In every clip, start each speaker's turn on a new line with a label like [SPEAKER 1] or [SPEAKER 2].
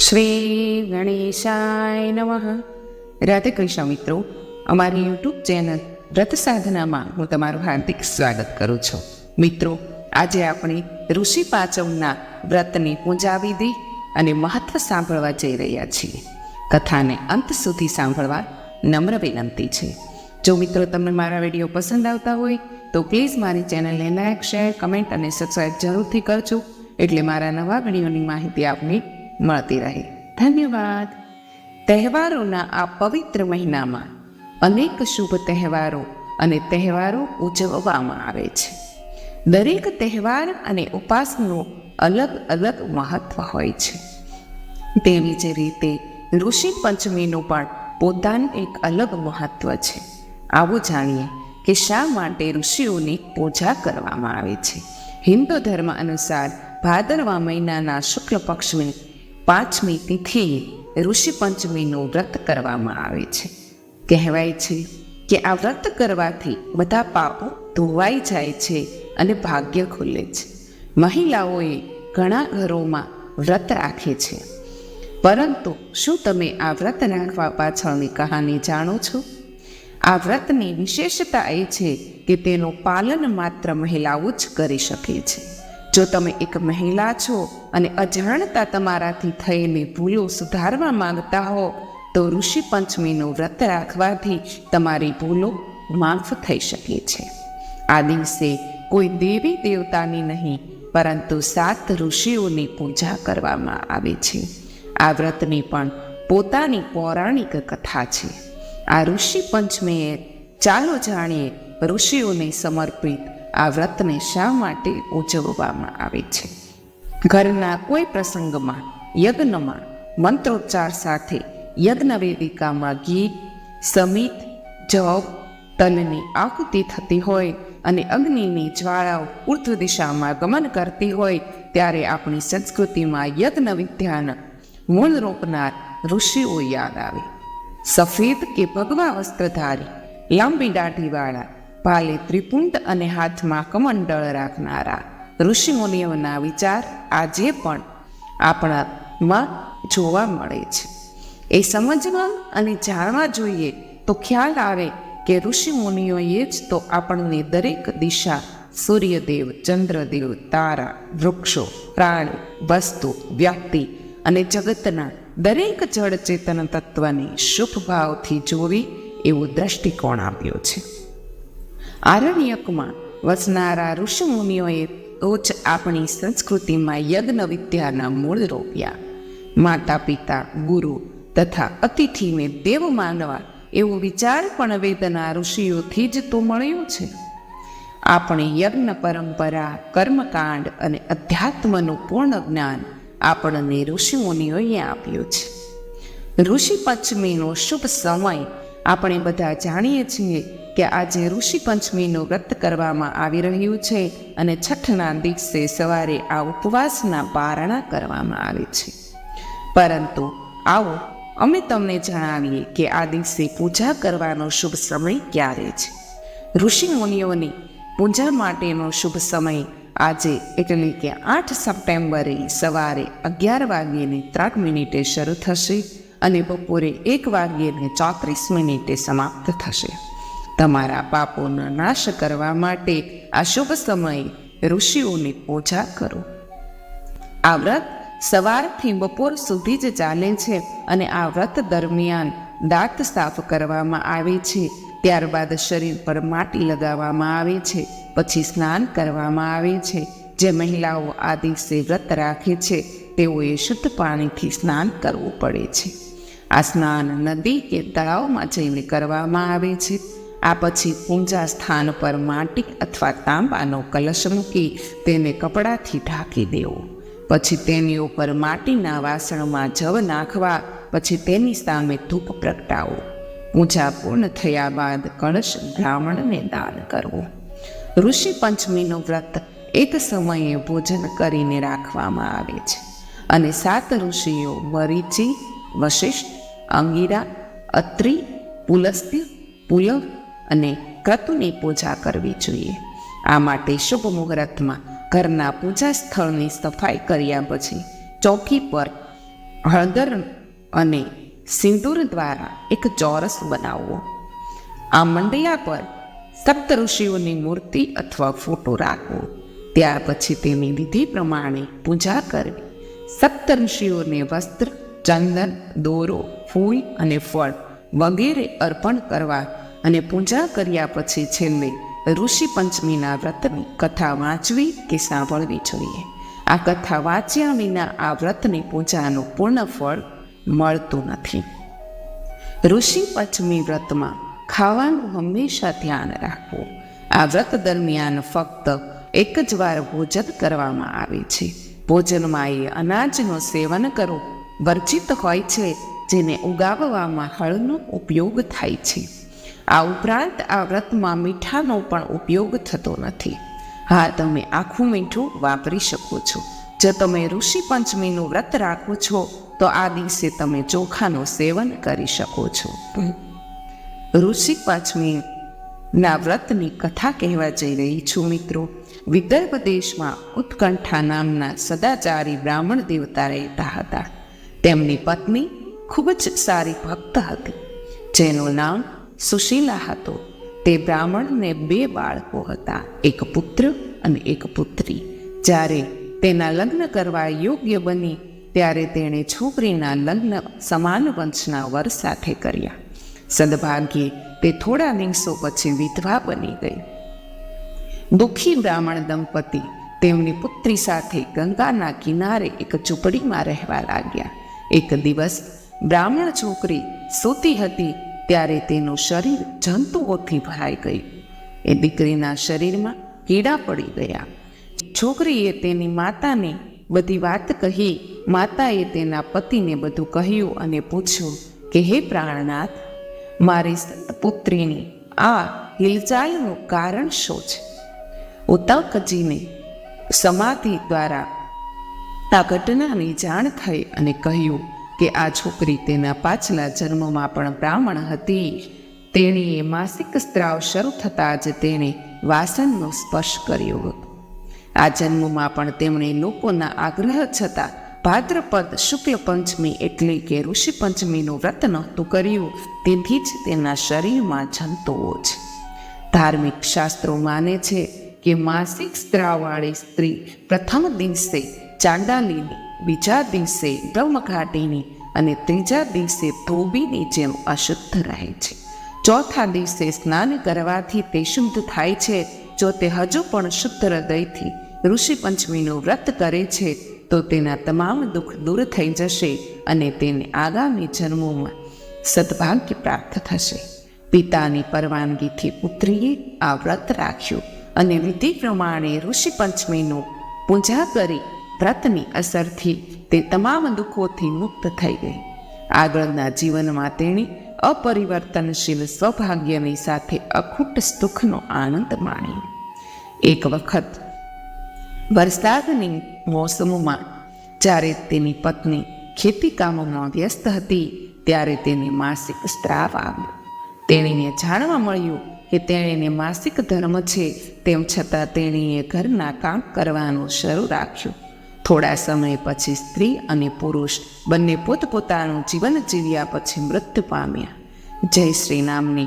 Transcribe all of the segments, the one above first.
[SPEAKER 1] શ્રી ગણેશાય નમઃ. રાધે કૃષ્ણ મિત્રો, અમારી યુટ્યુબ ચેનલ વ્રત સાધનામાં હું તમારું હાર્દિક સ્વાગત કરું છું. મિત્રો, આજે આપણે ઋષિ પાંચમના વ્રતની પૂજા વિધિ અને મહત્વ સાંભળવા જઈ રહ્યા છીએ. કથાને અંત સુધી સાંભળવા નમ્ર વિનંતી છે. જો મિત્રો તમને મારા વીડિયો પસંદ આવતા હોય, તો પ્લીઝ મારી ચેનલને લાઈક, શેર, કમેન્ટ અને સબસ્ક્રાઈબ જરૂરથી કરજો. એટલે મારા નવા વિડીયોની માહિતી આપને મળતી રહે. ધન્યવાદ. તહેવારોના આ પવિત્ર મહિનામાં અનેક શુભ તહેવારો અને તહેવારો ઉજવવામાં આવે છે. દરેક તહેવાર અને ઉપાસનું અલગ અલગ મહત્વ હોય છે. તેવી જ રીતે ઋષિ પંચમીનું પણ પોતાનું એક અલગ મહત્વ છે. આવું જાણીએ કે શા માટે ઋષિઓની પૂજા કરવામાં આવે છે. હિન્દુ ધર્મ અનુસાર ભાદરવા મહિનાના શુક્લ પક્ષની પાંચમી તિથિએ ઋષિ પંચમીનું વ્રત કરવામાં આવે છે. કહેવાય છે કે આ વ્રત કરવાથી બધા પાપો ધોવાઈ જાય છે અને ભાગ્ય ખુલે છે. મહિલાઓએ ઘણા ઘરોમાં વ્રત રાખે છે. પરંતુ શું તમે આ વ્રત રાખવા પાછળની કહાની જાણો છો? આ વ્રતની વિશેષતા એ છે કે તેનું પાલન માત્ર મહિલાઓ જ કરી શકે છે. જો તમે એક મહિલા છો અને અજાણતા તમારાથી થયેલી ભૂલો સુધારવા માંગતા હો, તો ઋષિ પંચમીનું વ્રત રાખવાથી તમારી ભૂલો માફ થઈ શકે છે. આ દિવસે કોઈ દેવી દેવતાની નહીં, પરંતુ સાત ઋષિઓની પૂજા કરવામાં આવે છે. આ વ્રતની પણ પોતાની પૌરાણિક કથા છે. આ ઋષિ પંચમીએ ચાલો જાણીએ ઋષિઓને સમર્પિત આ વ્રતને શા માટે ઉજવવામાં આવે છે? ઘરના કોઈ પ્રસંગમાં, યજ્ઞમાં, મંત્રોચ્ચાર સાથે યજ્ઞ વેદિકામાં ઘી સમિત જવ તલની આહુતિ થતી હોય અને અગ્નિની જ્વાળાઓ ઉર્ધ્વ દિશામાં ગમન કરતી હોય, ત્યારે આપણી સંસ્કૃતિમાં યજ્ઞ વિદ્યાના મૂળ રોપનાર ઋષિઓ યાદ આવે. સફેદ કે ભગવા વસ્ત્રધારી, લાંબી દાઢીવાળા ભાલે ત્રિપુંડ અને હાથમાં કમંડળ રાખનારા. ઋષિમુનિઓના વિચાર આજે પણ આપણામાં જોવા મળે છે. એ સમજવા અને જાણવા જોઈએ તો ખ્યાલ આવે કે ઋષિમુનિઓએ જ તો આપણને દરેક દિશા, સૂર્યદેવ, ચંદ્રદેવ, તારા, વૃક્ષો, પ્રાણી, વસ્તુ, વ્યક્તિ અને જગતના દરેક જળ ચેતન તત્વને શુભ ભાવથી જોવી એવો દ્રષ્ટિકોણ આપ્યો છે. આરણ્યકમાં વસનારા ઋષિમુનિઓએ તો આપણી સંસ્કૃતિમાં યજ્ઞ વિદ્યાના મૂળ રોપ્યા. માતા પિતા ગુરુ તથા અતિથિને દેવ માનવા એવો વિચાર પણ વેદના ઋષિઓથી જ તો મળ્યો છે. આપણે યજ્ઞ પરંપરા, કર્મકાંડ અને અધ્યાત્મનું પૂર્ણ જ્ઞાન આપણને ઋષિમુનિઓએ આપ્યું છે. ઋષિ પંચમીનો શુભ સમય આપણે બધા જાણીએ છીએ કે આજે ઋષિ પંચમીનું વ્રત કરવામાં આવી રહ્યું છે અને છઠના દિવસે સવારે આ ઉપવાસના પારણા કરવામાં આવે છે. પરંતુ આવો અમે તમને જણાવીએ કે આ દિવસે પૂજા કરવાનો શુભ સમય ક્યારે છે. ઋષિ મુનિઓની પૂજા માટેનો શુભ સમય આજે એટલે કે આઠ સપ્ટેમ્બરે સવારે અગિયાર વાગ્યેને ત્રણ મિનિટે શરૂ થશે અને બપોરે એક વાગ્યેને ચોત્રીસ મિનિટે સમાપ્ત થશે. તમારા પાપોનો નાશ કરવા માટે આ શુભ સમયે ઋષિઓની પૂજા કરો. આ વ્રત સવારથી બપોર સુધી જ ચાલે છે અને આ વ્રત દરમિયાન દાંત સાફ કરવામાં આવે છે, ત્યારબાદ શરીર પર માટી લગાવવામાં આવે છે, પછી સ્નાન કરવામાં આવે છે. જે મહિલાઓ આ દિવસે વ્રત રાખે છે, તેઓએ શુદ્ધ પાણીથી સ્નાન કરવું પડે છે. આ સ્નાન નદી કે તળાવમાં જઈને કરવામાં આવે છે. આ પછી પૂજા સ્થાન પર માટી અથવા તાંબાનો કલશ મૂકી તેને કપડાથી ઢાંકી દેવો. પછી તેની ઉપર માટીના વાસણમાં જવ નાખવા, પછી તેની સામે ધૂપ પ્રગટાવો. પૂજા પૂર્ણ થયા બાદ કળશ બ્રાહ્મણને દાન કરવો. ઋષિ પંચમીનું વ્રત એક સમયે ભોજન કરીને રાખવામાં આવે છે. અને સાત ઋષિઓ મરીચી, વશિષ્ઠ, અંગીરા, અત્રિ, પુલસ્ત્ય પુલવ અને ક્રતુની પૂજા કરવી જોઈએ. આ માટે શુભ મુહૂર્તમાં ઘરના પૂજા સ્થળની સફાઈ કર્યા પછી ચોકી પર હળદર અને સિંદૂર દ્વારા એક ચોરસ બનાવવો આ મંડૈયા પર સપ્ત ઋષિઓની મૂર્તિ અથવા ફોટો રાખવો ત્યાર પછી તેની વિધિ પ્રમાણે પૂજા કરવી. સપ્ત ઋષિઓને વસ્ત્ર, ચંદન, દોરો, ફૂલ અને ફળ વગેરે અર્પણ કરવા અને પૂજા કર્યા પછી છેલ્લે ઋષિ પંચમીના વ્રતની કથા વાંચવી કે સાંભળવી જોઈએ. આ કથા વાંચ્યા વિના આ વ્રતની પૂજાનું પૂર્ણ ફળ મળતું નથી. ઋષિ પંચમી વ્રતમાં ખાવાનું હંમેશા ધ્યાન રાખવું. આ વ્રત દરમિયાન ફક્ત એક જ વાર ભોજન કરવામાં આવે છે. ભોજનમાં એ અનાજનું સેવન કરવું વર્જિત હોય છે, જેને ઉગાવવામાં હળનો ઉપયોગ થાય છે. આ ઉપરાંત આ વ્રતમાં મીઠાનો પણ ઉપયોગ થતો નથી. હા, તમે આખું મીઠું વાપરી શકો છો. જો તમે ઋષિ પંચમીનું વ્રત રાખો છો, તો આ દિવસે તમે ચોખાનું સેવન કરી શકો છો. ઋષિ પંચમી ના વ્રતની કથા કહેવા જઈ રહી છું મિત્રો. વિદર્ભ દેશમાં ઉત્કંઠા નામના સદાચારી બ્રાહ્મણ દેવતા રહેતા હતા. તેમની પત્ની ખૂબ જ સારી ભક્ત હતી, જેનું નામ સુશીલા હતો. તે બ્રાહ્મણને બે બાળકો હતા, એક પુત્ર અને એક પુત્રી. જ્યારે તેના લગ્ન કરવા યોગ્ય બની, ત્યારે તેણે છોકરીના લગ્ન સમાન વંશના વર સાથે કર્યા. સદભાગ્યે તે થોડા દિવસો પછી વિધવા બની ગઈ. દુઃખી બ્રાહ્મણ દંપતી તેમની પુત્રી સાથે ગંગાના કિનારે એક ઝૂંપડીમાં રહેવા લાગ્યા. એક દિવસ બ્રાહ્મણ છોકરી સૂતી હતી ત્યારે તેનું શરીર જંતુઓથી ભરાઈ ગયું. એ દીકરીના શરીરમાં કીડા પડી ગયા. છોકરીએ તેની માતાને બધી વાત કહી, માતાએ તેના પતિને બધું કહ્યું અને પૂછ્યું કે, હે પ્રાણનાથ, મારી પુત્રીની આ હિલચાલનું કારણ શું છે? ઉતાકજીને સમાધિ દ્વારા આ ઘટનાની જાણ થઈ અને કહ્યું કે આ છોકરી તેના પાછલા જન્મમાં પણ બ્રાહ્મણ હતી. તેણીએ માસિક સ્ત્રાવ શરૂ થતાં જ તેણે વાસનનો સ્પર્શ કર્યો. હતો આ જન્મમાં પણ તેમણે લોકોના આગ્રહ છતાં ભાદ્રપદ શુક્લ પંચમી એટલે કે ઋષિ પંચમીનું વ્રત નહોતું કર્યું. તેથી જ તેના શરીરમાં જંતુઓ છે ધાર્મિક શાસ્ત્રો માને છે કે માસિક સ્ત્રાવવાળી સ્ત્રી પ્રથમ દિવસે ચાંડાલીની બીજા દિવસે બ્રહ્મઘાટીની અને ત્રીજા દિવસે ધોબીની જેમ અશુદ્ધ રહે છે. ચોથા દિવસે સ્નાન કરવાથી તે શુદ્ધ થાય છે. જો તે હજુ પણ શુદ્ધ હૃદયથી ઋષિ પંચમીનું વ્રત કરે છે, તો તેના તમામ દુઃખ દૂર થઈ જશે અને તેને આગામી જન્મોમાં સદભાગ્ય પ્રાપ્ત થશે. પિતાની પરવાનગીથી પુત્રીએ આ વ્રત રાખ્યું અને વિધિ પ્રમાણે ઋષિ પંચમીનું પૂજા કરી વ્રતની અસરથી તે તમામ દુઃખોથી મુક્ત થઈ ગઈ. આગળના જીવનમાં તેણે અપરિવર્તનશીલ સૌભાગ્યની સાથે અખૂટ સુખનો આનંદ માણ્યો. એક વખત વરસાદની મોસમમાં જ્યારે તેની પત્ની ખેતી કામોમાં વ્યસ્ત હતી, ત્યારે તેને માસિક સ્ત્રાવ આવ્યો. તેણીને જાણવા મળ્યું કે તેણીને માસિક ધર્મ છે, તેમ છતાં તેણીએ ઘરના કામ કરવાનું શરૂ રાખ્યું. થોડા સમય પછી સ્ત્રી અને પુરુષ બંને પોતપોતાનું જીવન જીવ્યા પછી મૃત્યુ પામ્યા. જય શ્રી નામની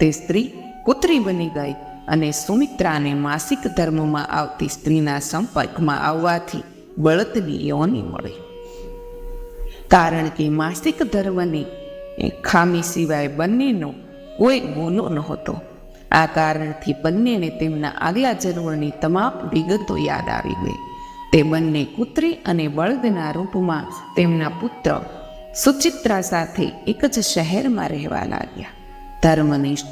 [SPEAKER 1] તે સ્ત્રી પુત્રી બની ગઈ અને સુમિત્રાને માસિક ધર્મમાં આવતી સ્ત્રીના સંપર્કમાં આવવાથી બળદની યોની મળી. કારણ કે માસિક ધર્મની ખામી સિવાય બંનેનો કોઈ ગુનો નહોતો. આ કારણથી બંનેને તેમના આગલા જન્મની તમામ વિગતો યાદ આવી ગઈ. તે બંને કુત્રી અને બળદના રૂપમાં તેમના પુત્ર સુચિત્રા સાથે એક જ શહેરમાં રહેવા લાગ્યા. ધર્મનિષ્ઠ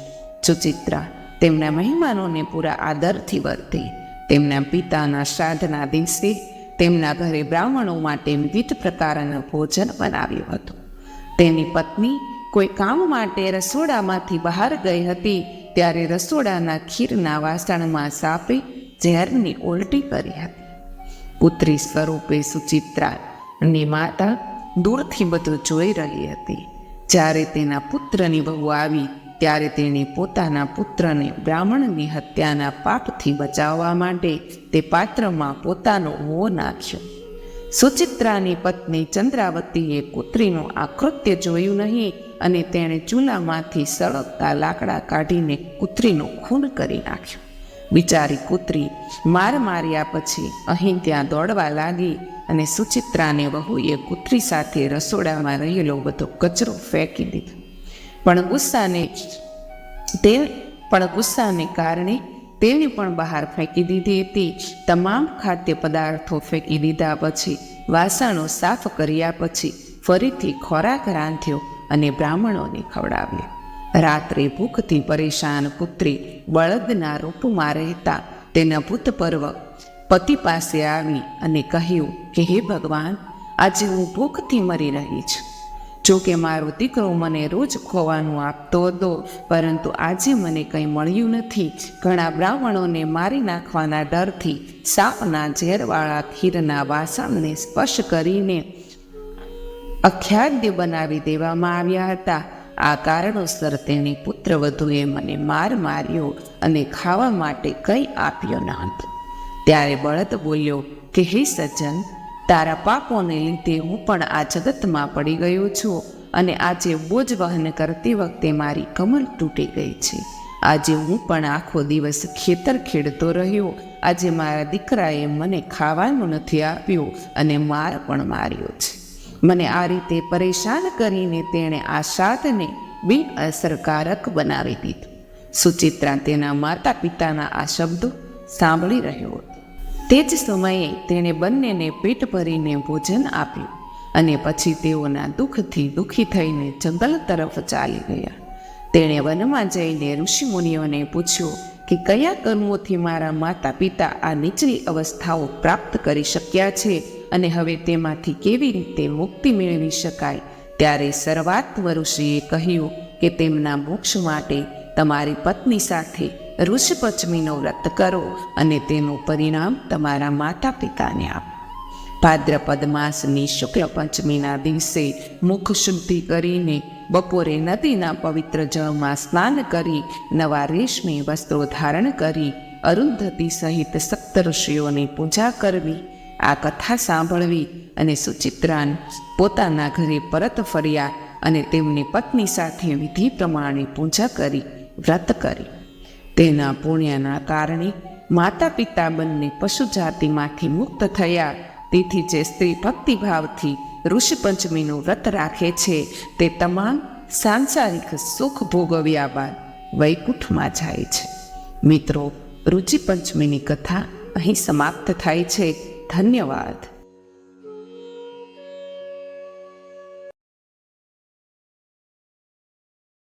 [SPEAKER 1] સુચિત્રા તેમના મહેમાનોને પૂરા આદરથી વર્તી. તેમના પિતાના શ્રાદ્ધના દિવસે તેમના ઘરે બ્રાહ્મણો માટે વિવિધ પ્રકારના ભોજન બનાવ્યું હતું. તેની પત્ની કોઈ કામ માટે રસોડામાંથી બહાર ગઈ હતી ત્યારે રસોડાના ખીરના વાસણમાં સાપે ઝેરની ઉલટી કરી હતી. પુત્રી સ્વરૂપે સુચિત્રા ની માતા દૂરથી બધું જોઈ રહી હતી. જ્યારે તેના પુત્રની વહુ આવી, ત્યારે તેણે પોતાના પુત્રને બ્રાહ્મણની હત્યાના પાપથી બચાવવા માટે તે પાત્રમાં પોતાનો મોં નાખ્યો. સુચિત્રાની પત્ની ચંદ્રાવતીએ કુત્રીનું આકૃત્ય જોયું નહીં અને તેણે ચૂલામાંથી સળગતા લાકડા કાઢીને કુત્રીનો ખૂન કરી નાખ્યું. બિચારી કૂતરી માર માર્યા પછી અહીં ત્યાં દોડવા લાગી અને સુચિત્રાને વહુએ કૂતરી સાથે રસોડામાં રહેલો બધો કચરો ફેંકી દીધો. પણ ગુસ્સાને તે પણ ગુસ્સાને કારણે તેને પણ બહાર ફેંકી દીધી હતી. તમામ ખાદ્ય પદાર્થો ફેંકી દીધા પછી, વાસણો સાફ કર્યા પછી ફરીથી ખોરાક રાંધ્યો અને બ્રાહ્મણોને ખવડાવ્યો. રાત્રે ભૂખથી પરેશાન પુત્રી બળદના રૂપમાં રહેતા તેના ભૂતપર્વ પતિ પાસે આવી અને કહ્યું કે, હે ભગવાન, આજે હું ભૂખથી મરી રહી છું. જો કે મારો દીકરો મને રોજ ખોવાનું આપતો હતો, પરંતુ આજે મને કંઈ મળ્યું નથી. ઘણા બ્રાહ્મણોને મારી નાખવાના ડરથી સાપના ઝેરવાળા ખીરના વાસણને સ્પર્શ કરીને અખ્યાદ્ય બનાવી દેવામાં આવ્યા હતા. આ કારણોસર તેની પુત્રવધુએ મને માર માર્યો અને ખાવા માટે કંઈ આપ્યો ન હતો ત્યારે બળદ બોલ્યો, કે હે સજ્જન, તારા પાપોને લીધે હું પણ આ જગતમાં પડી ગયો છું અને આજે બોજ વહન કરતી વખતે મારી કમર તૂટી ગઈ છે. આજે હું પણ આખો દિવસ ખેતર ખેડતો રહ્યો. આજે મારા દીકરાએ મને ખાવાનું નથી આપ્યું અને માર પણ માર્યો છે. મને આ રીતે પરેશાન કરીને તેણે આ સાધને બિન બનાવી દીધું. સુચિત્રા તેના માતા પિતાના આ શબ્દો સાંભળી રહ્યો હતો. તે જ સમયે તેણે બંનેને પેટ ભરીને ભોજન આપ્યું અને પછી તેઓના દુઃખથી દુઃખી થઈને જંગલ તરફ ચાલી ગયા. તેણે વનમાં જઈને ઋષિમુનિઓને પૂછ્યું કે કયા કર્મોથી મારા માતા પિતા આ નીચલી અવસ્થાઓ પ્રાપ્ત કરી શક્યા છે? અને હવે તેમાંથી કેવી રીતે મુક્તિ મેળવી શકાય? ત્યારે સર્વાત્મ ઋષિએ કહ્યું કે તેમના મોક્ષ માટે તમારી પત્ની સાથે ઋષિપંચમીનો વ્રત કરો અને તેનું પરિણામ તમારા માતા પિતાને આપો. ભાદ્રપદ માસની શુક્લ પંચમીના દિવસે મુખ શુદ્ધિ કરીને બપોરે નદીના પવિત્ર જળમાં સ્નાન કરી નવા રેશમી વસ્ત્રો ધારણ કરી અરુંધતી સહિત સપ્ત ઋષિઓની પૂજા કરવી આ કથા સાંભળવી અને સુચિત્રાન પોતાના ઘરે પરત ફર્યા અને તેમની પત્ની સાથે વિધિ પ્રમાણે પૂજા કરી, વ્રત કરી. તેના પુણ્યના કારણે માતા પિતા બંને પશુ જાતિમાંથી મુક્ત થયા. તેથી જે સ્ત્રી ભક્તિભાવથી ઋષિપંચમીનું વ્રત રાખે છે, તે તમામ સાંસારિક સુખ ભોગવ્યા બાદ વૈકુંઠમાં જાય છે. મિત્રો રુચિ પંચમીની કથા અહીં સમાપ્ત થાય છે. ધન્યવાદ.